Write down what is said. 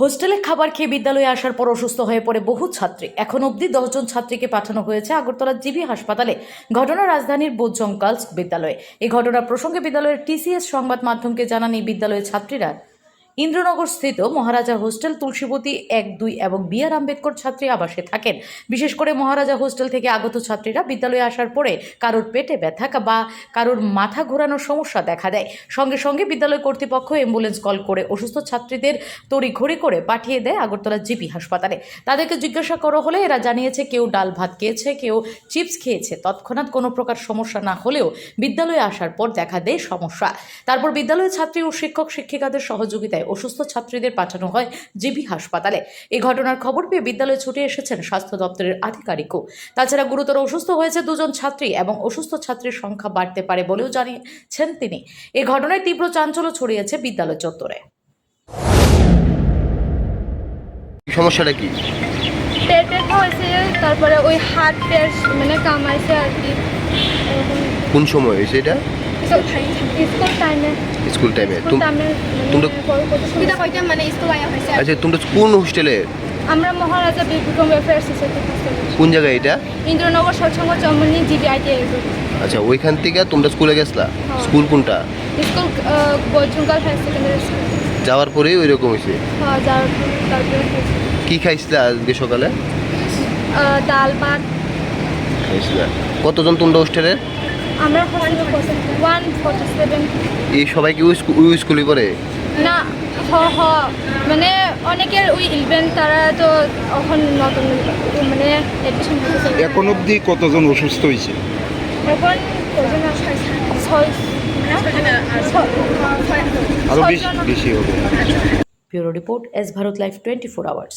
হোস্টেলে খাবার খেয়ে বিদ্যালয়ে আসার পর অসুস্থ হয়ে পড়ে বহু ছাত্রী। এখন অবধি দশজন ছাত্রীকে পাঠানো হয়েছে আগরতলা জিবি হাসপাতালে ঘটনা রাজধানীর বোজং গার্লস বিদ্যালয়ে। এই ঘটনার প্রসঙ্গে বিদ্যালয়ের টিসিএস সংবাদ মাধ্যমকে জানান এই বিদ্যালয়ের ছাত্রীরা। ইন্দ্রনগর স্থিত মহারাজা হোস্টেল তুলসীবতী এক, দুই এবং বি আর আম্বেদকর ছাত্রী আবাসে থাকেন। বিশেষ করে মহারাজা হোস্টেল থেকে আগত ছাত্রীরা বিদ্যালয়ে আসার পরে কারোর পেটে ব্যথা বা কারোর মাথা ঘোরানোর সমস্যা দেখা দেয়। সঙ্গে সঙ্গে বিদ্যালয় কর্তৃপক্ষ অ্যাম্বুলেন্স কল করে অসুস্থ ছাত্রীদের তড়িঘড়ি করে পাঠিয়ে দেয় আগরতলা জিপি হাসপাতালে। তাদেরকে জিজ্ঞাসা করা হলে এরা জানিয়েছে, কেউ ডাল ভাত খেয়েছে, কেউ চিপস খেয়েছে। তৎক্ষণাৎ কোনো প্রকার সমস্যা না হলেও বিদ্যালয়ে আসার পর দেখা দেয় সমস্যা। তারপর বিদ্যালয়ের ছাত্রী ও শিক্ষক শিক্ষিকাদের সহযোগিতায় অসুস্থ ছাত্রীদের পাঠানো হয় জিবি হাসপাতালে। এই ঘটনার খবর পেয়ে বিদ্যালয়ে ছুটে এসেছেন স্বাস্থ্য দপ্তরের আধিকারিকও। তাছাড়া গুরুতর অসুস্থ হয়েছে দুজন ছাত্রী এবং অসুস্থ ছাত্রীর সংখ্যা বাড়তে পারে বলেও জানিয়েছেন তিনি। এ ঘটনায় তীব্র চাঞ্চল্য ছড়িয়েছে বিদ্যালয় চত্বরে। সমস্যাটা কি? পেট ব্যথা হয়েছে তারপরে ওই হাত পেট মানে কামাইছে আর কি। কোন সময় হয়েছে এটা? স্কুল টাইমে। তোমরা- সুবিধা মানে স্কুল আয়া আচ্ছা তোমরা কোন হোস্টেলে? আমরা মহারাজা বিক্রম ওয়েলফেয়ার সোসাইটি কোন জায়গায় এটা? ইন্দ্রনগর সৎসঙ্গ চমনি জিবিআইটি আচ্ছা ওইখান থেকে তোমরা স্কুলে গেছলা? হ্যাঁ। স্কুল কোনটা? School Bajungal higher secondary school যাওয়ার পরেই ওই রকম হয়েছে? হ্যাঁ হয়েছে। কি খাইছিলা আজকে সকালে? ডাল ভাত। খাইছিলা। কতজন তোমরা হোস্টেলে? আমরা ওয়ান ফর্টি সেভেন এই সবাই কি ওই স্কু- ওই স্কুলে পড়ে? না হ হ। মানে অনেকের ওই ইভেন্ট তারা তো এখন নতুন মানে এডমিশন এখন অবধি কতজন অসুস্থ হয়েছে? এখন কজন আছে? ছয়। আরও। বেশি হবে। Bureau report S Bharat life twenty four hours.